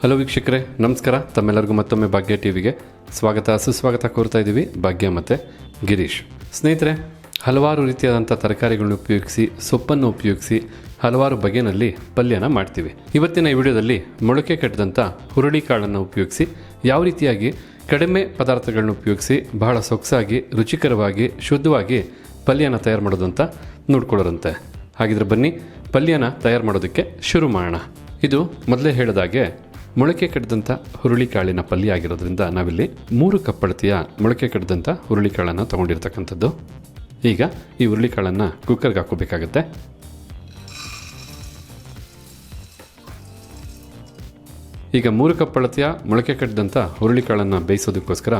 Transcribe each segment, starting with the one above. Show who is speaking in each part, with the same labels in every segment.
Speaker 1: Hello ವೀಕ್ಷಕರೇ, ನಮಸ್ಕಾರ. ತಮ್ಮೆಲ್ಲರಿಗೂ ಮತ್ತೊಮ್ಮೆ ಭಾಗ್ಯ ಟಿವಿಗೆ ಸ್ವಾಗತ, ಸುಸ್ವಾಗತ ಕೋರ್ತಾ ಇದ್ದೀವಿ ಭಾಗ್ಯ ಮತ್ತು ಗಿರೀಶ್. ಸ್ನೇಹಿತರೆ, ಹಲವಾರು ರೀತಿಯಾದಂಥ ತರಕಾರಿಗಳನ್ನು ಉಪಯೋಗಿಸಿ, ಸೊಪ್ಪನ್ನು ಉಪಯೋಗಿಸಿ, ಹಲವಾರು ಬಗೆಯಲ್ಲಿ ಪಲ್ಯನ ಮಾಡ್ತೀವಿ. ಇವತ್ತಿನ ಈ ವಿಡಿಯೋದಲ್ಲಿ ಮೊಳಕೆ ಕಟ್ಟಿದಂಥ ಹುರುಳಿ ಕಾಳನ್ನು ಉಪಯೋಗಿಸಿ, ಯಾವ ರೀತಿಯಾಗಿ ಕಡಿಮೆ ಪದಾರ್ಥಗಳನ್ನು ಉಪಯೋಗಿಸಿ, ಬಹಳ ಸೊಗಸಾಗಿ, ರುಚಿಕರವಾಗಿ, ಶುದ್ಧವಾಗಿ ಪಲ್ಯನ ತಯಾರು ಮಾಡೋದು ಅಂತ ನೋಡ್ಕೊಳ್ಳೋರಂತೆ. ಹಾಗಿದ್ರೆ ಬನ್ನಿ, ಪಲ್ಯನ ತಯಾರು ಮಾಡೋದಕ್ಕೆ ಶುರು ಮಾಡೋಣ. ಇದು ಮೊದಲೇ ಹೇಳಿದಾಗೆ ಮೊಳಕೆ ಹುರುಳಿ ಹುರುಳಿಕಾಳಿನ ಪಲ್ಯ ಆಗಿರೋದ್ರಿಂದ ನಾವಿಲ್ಲಿ ಮೂರು ಕಪ್ಪಳತಿಯ ಮೊಳಕೆ ಹುರುಳಿ ಹುರುಳಿಕಾಳನ್ನು ತೊಗೊಂಡಿರ್ತಕ್ಕಂಥದ್ದು. ಈಗ ಈ ಹುರುಳಿಕಾಳನ್ನು ಕುಕ್ಕರ್ಗೆ ಹಾಕೋಬೇಕಾಗತ್ತೆ ಈಗ ಮೂರು ಕಪ್ಪಳತಿಯ ಮೊಳಕೆ ಕಟ್ಟಿದಂಥ ಹುರುಳಿಕಾಳನ್ನು ಬೇಯಿಸೋದಕ್ಕೋಸ್ಕರ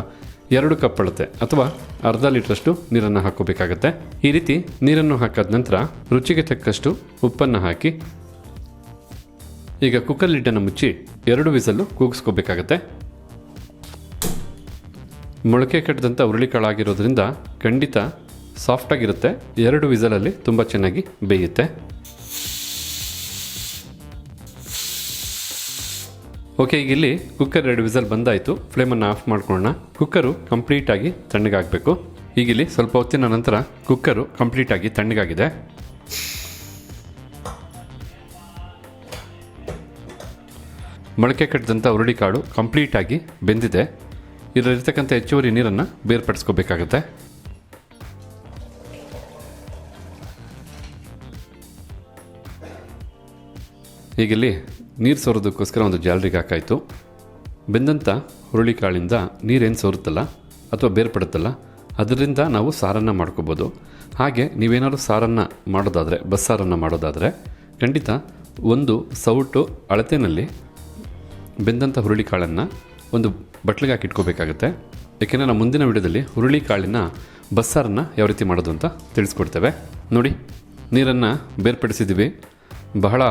Speaker 1: ಎರಡು ಕಪ್ಪಳತೆ ಅಥವಾ ಅರ್ಧ ಲೀಟ್ರಷ್ಟು ನೀರನ್ನು ಹಾಕೋಬೇಕಾಗತ್ತೆ ಈ ರೀತಿ ನೀರನ್ನು ಹಾಕಾದ ನಂತರ ರುಚಿಗೆ ತಕ್ಕಷ್ಟು ಉಪ್ಪನ್ನು ಹಾಕಿ ಈಗ ಕುಕ್ಕರ್ ಲಿಡ್ಡನ್ನು ಮುಚ್ಚಿ ಎರಡು ವಿಸಲ್ಲು ಕೂಗಿಸ್ಕೋಬೇಕಾಗತ್ತೆ. ಮೊಳಕೆ ಕಟ್ಟಿದಂಥ ಹುರುಳಿಕಾಳಾಗಿರೋದ್ರಿಂದ ಖಂಡಿತ ಸಾಫ್ಟಾಗಿರುತ್ತೆ ಎರಡು ವಿಸಲಲ್ಲಿ ತುಂಬ ಚೆನ್ನಾಗಿ ಬೇಯುತ್ತೆ. ಓಕೆ ಈಗ ಇಲ್ಲಿ ಕುಕ್ಕರ್ ಎರಡು ವಿಸಲ್ ಬಂದಾಯಿತು. ಫ್ಲೇಮನ್ನು ಆಫ್ ಮಾಡ್ಕೊಳ್ಳೋಣ. ಕುಕ್ಕರು ಕಂಪ್ಲೀಟಾಗಿ ತಣ್ಣಗಾಗಬೇಕು. ಈಗಿಲ್ಲಿ ಸ್ವಲ್ಪ ಹೊತ್ತಿನ ನಂತರ ಕುಕ್ಕರು ಕಂಪ್ಲೀಟಾಗಿ ತಣ್ಣಗಾಗಿದೆ. ಮೊಳಕೆ ಕಟ್ಟಿದಂಥ ಹುರುಳಿಕಾಳು ಕಂಪ್ಲೀಟಾಗಿ ಬೆಂದಿದೆ. ಇದರಲ್ಲಿರ್ತಕ್ಕಂಥ ಹೆಚ್ಚುವರಿ ನೀರನ್ನು ಬೇರ್ಪಡಿಸ್ಕೋಬೇಕಾಗತ್ತೆ. ಈಗ ಇಲ್ಲಿ ನೀರು ಸೋರೋದಕ್ಕೋಸ್ಕರ ಒಂದು ಜಾಲರಿಗೆ ಹಾಕಾಯಿತು. ಬೆಂದಂಥ ಹುರುಳಿಕಾಳಿಂದ ನೀರೇನು ಸೋರುತ್ತಲ್ಲ ಅಥವಾ ಬೇರ್ಪಡುತ್ತಲ್ಲ, ಅದರಿಂದ ನಾವು ಸಾರನ್ನು ಮಾಡ್ಕೋಬೋದು. ಹಾಗೆ ನೀವೇನಾದ್ರು ಸಾರನ್ನು ಮಾಡೋದಾದರೆ, ಬಸ್ಸಾರನ್ನು ಮಾಡೋದಾದರೆ ಖಂಡಿತ ಒಂದು ಸೌಟು ಅಳತೆನಲ್ಲಿ ಬೆಂದಂಥ ಹುರುಳಿಕಾಳನ್ನು ಒಂದು ಬಟ್ಲಿಗೆ ಹಾಕಿ ಇಟ್ಕೋಬೇಕಾಗುತ್ತೆ. ಯಾಕೆಂದರೆ ನಾವು ಮುಂದಿನ ವಿಡಿಯೋದಲ್ಲಿ ಹುರುಳಿಕಾಳಿನ ಬಸ್ಸಾರನ್ನು ಯಾವ ರೀತಿ ಮಾಡೋದು ಅಂತ ತಿಳಿಸ್ಕೊಡ್ತೇವೆ. ನೋಡಿ, ನೀರನ್ನು ಬೇರ್ಪಡಿಸಿದ್ದೀವಿ. ಬಹಳ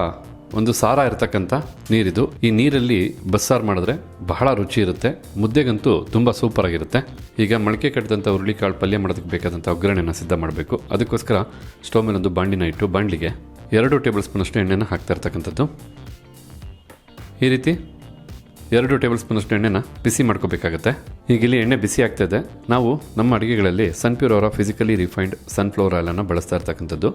Speaker 1: ಒಂದು ಸಾರ ಇರತಕ್ಕಂಥ ನೀರಿದು. ಈ ನೀರಲ್ಲಿ ಬಸ್ಸಾರು ಮಾಡಿದ್ರೆ ಬಹಳ ರುಚಿ ಇರುತ್ತೆ. ಮುದ್ದೆಗಂತೂ ತುಂಬ ಸೂಪರ್ ಆಗಿರುತ್ತೆ. ಈಗ ಮೊಳಕೆ ಕಟ್ಟಿದಂಥ ಹುರುಳಿಕಾಳು ಪಲ್ಯ ಮಾಡೋದಕ್ಕೆ ಬೇಕಾದಂಥ ಒಗ್ಗರಣೆಯನ್ನು ಸಿದ್ಧ ಮಾಡಬೇಕು. ಅದಕ್ಕೋಸ್ಕರ ಸ್ಟವ್ ಮೇಲೆ ಒಂದು ಬಾಂಡಿನ ಇಟ್ಟು, ಬಾಂಡ್ಲಿಗೆ ಎರಡು ಟೇಬಲ್ ಸ್ಪೂನಷ್ಟು ಎಣ್ಣೆನ ಹಾಕ್ತಾ ಇರ್ತಕ್ಕಂಥದ್ದು. ಈ ರೀತಿ ಎರಡು ಟೇಬಲ್ ಸ್ಪೂನಷ್ಟು ಎಣ್ಣೆನ ಬಿಸಿ ಮಾಡ್ಕೋಬೇಕಾಗತ್ತೆ. ಈಗ ಇಲ್ಲಿ ಎಣ್ಣೆ ಬಿಸಿ ಆಗ್ತಾ ಇದೆ. ನಾವು ನಮ್ಮ ಅಡುಗೆಗಳಲ್ಲಿ ಸನ್ಪ್ಯೂರ್ ಅವರ ಫಿಸಿಕಲಿ ರಿಫೈನ್ಡ್ ಸನ್ಫ್ಲವರ್ ಆಯಿಲನ್ನು ಬಳಸ್ತಾ ಇರ್ತಕ್ಕಂಥದ್ದು.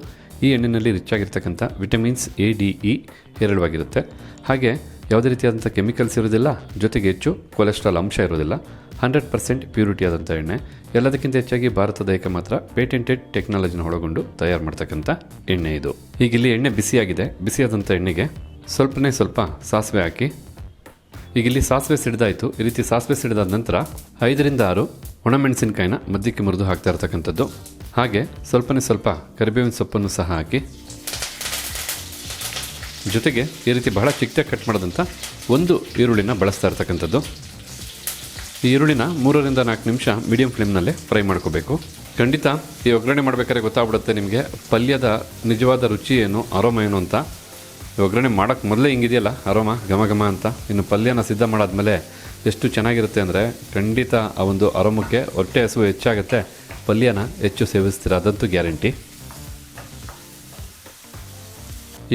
Speaker 1: ಈ ಎಣ್ಣೆಯಲ್ಲಿ ರಿಚ್ ಆಗಿರ್ತಕ್ಕಂಥ ವಿಟಮಿನ್ಸ್ ಎ ಡಿ ಇ ಹೇರಳವಾಗಿರುತ್ತೆ. ಹಾಗೆ ಯಾವುದೇ ರೀತಿಯಾದಂಥ ಕೆಮಿಕಲ್ಸ್ ಇರೋದಿಲ್ಲ ಜೊತೆಗೆ ಹೆಚ್ಚು ಕೊಲೆಸ್ಟ್ರಾಲ್ ಅಂಶ ಇರೋದಿಲ್ಲ ಹಂಡ್ರೆಡ್ ಪರ್ಸೆಂಟ್ ಪ್ಯೂರಿಟಿ ಆದಂಥ ಎಣ್ಣೆ. ಎಲ್ಲದಕ್ಕಿಂತ ಹೆಚ್ಚಾಗಿ ಭಾರತದ ಏಕಮಾತ್ರ ಪೇಟೆಂಟೆಡ್ ಟೆಕ್ನಾಲಜಿನ ಒಳಗೊಂಡು ತಯಾರು ಮಾಡ್ತಕ್ಕಂಥ ಎಣ್ಣೆ ಇದು. ಈಗ ಇಲ್ಲಿ ಎಣ್ಣೆ ಬಿಸಿಯಾಗಿದೆ. ಬಿಸಿಯಾದಂಥ ಎಣ್ಣೆಗೆ ಸ್ವಲ್ಪನೇ ಸ್ವಲ್ಪ ಸಾಸಿವೆ ಹಾಕಿ ಈಗ ಇಲ್ಲಿ ಸಾಸಿವೆ ಸಿಡಿದಾಯಿತು. ಈ ರೀತಿ ಸಾಸಿವೆ ಸಿಡಿದಾದ ನಂತರ ಐದರಿಂದ ಆರು ಒಣಮೆಣಸಿನಕಾಯಿನ ಮಧ್ಯಕ್ಕೆ ಮುರಿದು ಹಾಕ್ತಾ ಇರ್ತಕ್ಕಂಥದ್ದು. ಹಾಗೆ ಸ್ವಲ್ಪನೇ ಸ್ವಲ್ಪ ಕರಿಬೇವಿನ ಸೊಪ್ಪನ್ನು ಸಹ ಹಾಕಿ. ಜೊತೆಗೆ ಈ ರೀತಿ ಬಹಳ ಚಿಕ್ಕದಾಗಿ ಕಟ್ ಮಾಡಿದಂಥ ಒಂದು ಈರುಳ್ಳಿನ ಬಳಸ್ತಾ ಇರ್ತಕ್ಕಂಥದ್ದು. ಈ ಈರುಳ್ಳಿನ ಮೂರರಿಂದ ನಾಲ್ಕು ನಿಮಿಷ ಮೀಡಿಯಂ ಫ್ಲೇಮ್ನಲ್ಲೇ ಫ್ರೈ ಮಾಡ್ಕೋಬೇಕು. ಖಂಡಿತ ಈ ಒಗ್ಗರಣೆ ಮಾಡಬೇಕಾದ್ರೆ ಗೊತ್ತಾಗ್ಬಿಡುತ್ತೆ ನಿಮಗೆ. ಪಲ್ಯದ ನಿಜವಾದ ರುಚಿ ಏನು ಆರೋಮ ಏನು ಅಂತ ಒಗ್ಗರಣೆ ಮಾಡೋಕ್ಕೆ ಮೊದಲೇ ಹಿಂಗಿದೆಯಲ್ಲ? ಅರೋಮ, ಘಮ ಘಮ ಅಂತ? ಇನ್ನು ಪಲ್ಯನ ಸಿದ್ಧ ಮಾಡಾದ್ಮೇಲೆ ಎಷ್ಟು ಚೆನ್ನಾಗಿರುತ್ತೆ ಅಂದರೆ ಖಂಡಿತ ಆ ಒಂದು ಅರೋಮಕ್ಕೆ ಹೊಟ್ಟೆ ಹಸುವು ಹೆಚ್ಚಾಗುತ್ತೆ. ಪಲ್ಯನ ಹೆಚ್ಚು ಸೇವಿಸ್ತೀರ ಅದಂತೂ ಗ್ಯಾರಂಟಿ.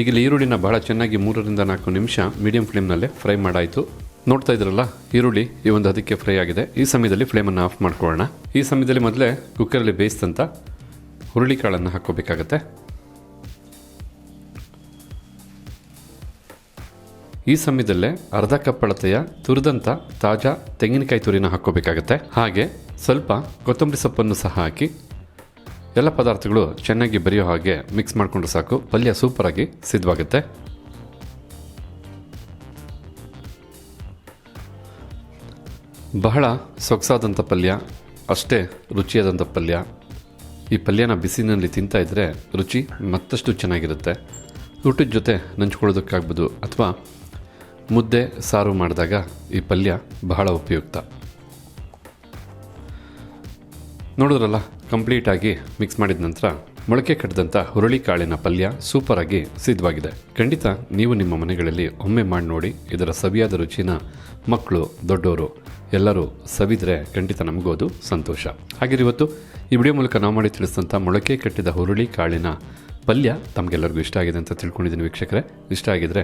Speaker 1: ಈಗ ಇಲ್ಲಿ ಈರುಳ್ಳಿನ ಬಹಳ ಚೆನ್ನಾಗಿ ಮೂರರಿಂದ ನಾಲ್ಕು ನಿಮಿಷ ಮೀಡಿಯಂ ಫ್ಲೇಮ್ನಲ್ಲೇ ಫ್ರೈ ಮಾಡಾಯಿತು. ನೋಡ್ತಾ ಇದ್ರಲ್ಲ, ಈರುಳ್ಳಿ ಈ ಒಂದು ಅದಕ್ಕೆ ಫ್ರೈ ಆಗಿದೆ. ಈ ಸಮಯದಲ್ಲಿ ಫ್ಲೇಮನ್ನು ಆಫ್ ಮಾಡ್ಕೊಳ್ಳೋಣ. ಈ ಸಮಯದಲ್ಲಿ ಮೊದಲೇ ಕುಕ್ಕರಲ್ಲಿ ಹುರುಳಿ ಹುರುಳಿಕಾಳನ್ನು ಹಾಕ್ಕೋಬೇಕಾಗತ್ತೆ. ಈ ಸಮಯದಲ್ಲೇ ಅರ್ಧ ಕಪ್ ಅಳತೆಯ ತುರಿದಂಥ ತಾಜಾ ತೆಂಗಿನಕಾಯಿ ತುರಿನ ಹಾಕ್ಕೋಬೇಕಾಗತ್ತೆ. ಹಾಗೆ ಸ್ವಲ್ಪ ಕೊತ್ತಂಬರಿ ಸೊಪ್ಪನ್ನು ಸಹ ಹಾಕಿ ಎಲ್ಲ ಪದಾರ್ಥಗಳು ಚೆನ್ನಾಗಿ ಬರೆಯೋ ಹಾಗೆ ಮಿಕ್ಸ್ ಮಾಡಿಕೊಂಡ್ರೆ ಸಾಕು. ಪಲ್ಯ ಸೂಪರಾಗಿ ಸಿದ್ಧವಾಗುತ್ತೆ. ಬಹಳ ಸೊಗಸಾದಂಥ ಪಲ್ಯ, ಅಷ್ಟೇ ರುಚಿಯಾದಂಥ ಪಲ್ಯ. ಈ ಪಲ್ಯನ ಬಿಸಿನಲ್ಲಿ ತಿಂತಾ ಇದ್ದರೆ ರುಚಿ ಮತ್ತಷ್ಟು ಚೆನ್ನಾಗಿರುತ್ತೆ. ಊಟದ ಜೊತೆ ನಂಚ್ಕೊಳ್ಳೋದಕ್ಕಾಗ್ಬೋದು ಅಥವಾ ಮುದ್ದೆ ಸಾರು ಮಾಡಿದಾಗ ಈ ಪಲ್ಯ ಬಹಳ ಉಪಯುಕ್ತ. ನೋಡಿದ್ರಲ್ಲ, ಕಂಪ್ಲೀಟಾಗಿ ಮಿಕ್ಸ್ ಮಾಡಿದ ನಂತರ ಮೊಳಕೆ ಕಟ್ಟಿದಂಥ ಹುರುಳಿಕಾಳಿನ ಪಲ್ಯ ಸೂಪರಾಗಿ ಸಿದ್ಧವಾಗಿದೆ. ಖಂಡಿತ ನೀವು ನಿಮ್ಮ ಮನೆಗಳಲ್ಲಿ ಒಮ್ಮೆ ಮಾಡಿ ನೋಡಿ, ಇದರ ಸವಿಯಾದ ರುಚಿನ ಮಕ್ಕಳು ದೊಡ್ಡವರು ಎಲ್ಲರೂ ಸವಿದ್ರೆ ಖಂಡಿತ ನಮಗೂ ಅದು ಸಂತೋಷ. ಹಾಗೆ ಇವತ್ತು ಈ ವಿಡಿಯೋ ಮೂಲಕ ನಾವು ಮಾಡಿ ತಿಳಿಸಿದಂಥ ಮೊಳಕೆ ಕಟ್ಟಿದ ಹುರುಳಿ ಕಾಳಿನ ಪಲ್ಯ ತಮಗೆಲ್ಲರಿಗೂ ಇಷ್ಟ ಆಗಿದೆ ಅಂತ ತಿಳ್ಕೊಂಡಿದ್ದೀನಿ ವೀಕ್ಷಕರೇ. ಇಷ್ಟ ಆಗಿದ್ರೆ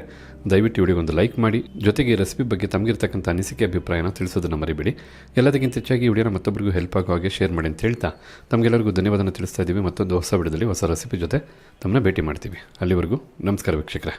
Speaker 1: ದಯವಿಟ್ಟು ವಿಡಿಯೋ ಒಂದು ಲೈಕ್ ಮಾಡಿ, ಜೊತೆಗೆ ರೆಸಿಪಿ ಬಗ್ಗೆ ತಮಗಿರ್ತಕ್ಕಂಥ ಅನಿಸಿಕೆ, ಅಭಿಪ್ರಾಯನ ತಿಳಿಸೋದನ್ನು ಮರಿಬೇಡಿ. ಎಲ್ಲದಕ್ಕಿಂತ ಹೆಚ್ಚಾಗಿ ವಿಡಿಯೋನ ಮತ್ತೊಬ್ಬರಿಗೂ ಹೆಲ್ಪ್ ಆಗೋ ಹಾಗೆ ಶೇರ್ ಮಾಡಿ ಅಂತ ಹೇಳ್ತಾ ತಮಗೆಲ್ಲರಿಗೂ ಧನ್ಯವಾದನ ತಿಳಿಸ್ತಾ ಇದ್ದೀವಿ ಮತ್ತೊಂದು ಹೊಸ ವಿಡಿಯೋದಲ್ಲಿ ಹೊಸ ರೆಸಿಪಿ ಜೊತೆ ತಮ್ಮನ್ನ ಭೇಟಿ ಮಾಡ್ತೀವಿ. ಅಲ್ಲಿವರೆಗೂ ನಮಸ್ಕಾರ ವೀಕ್ಷಕರೇ.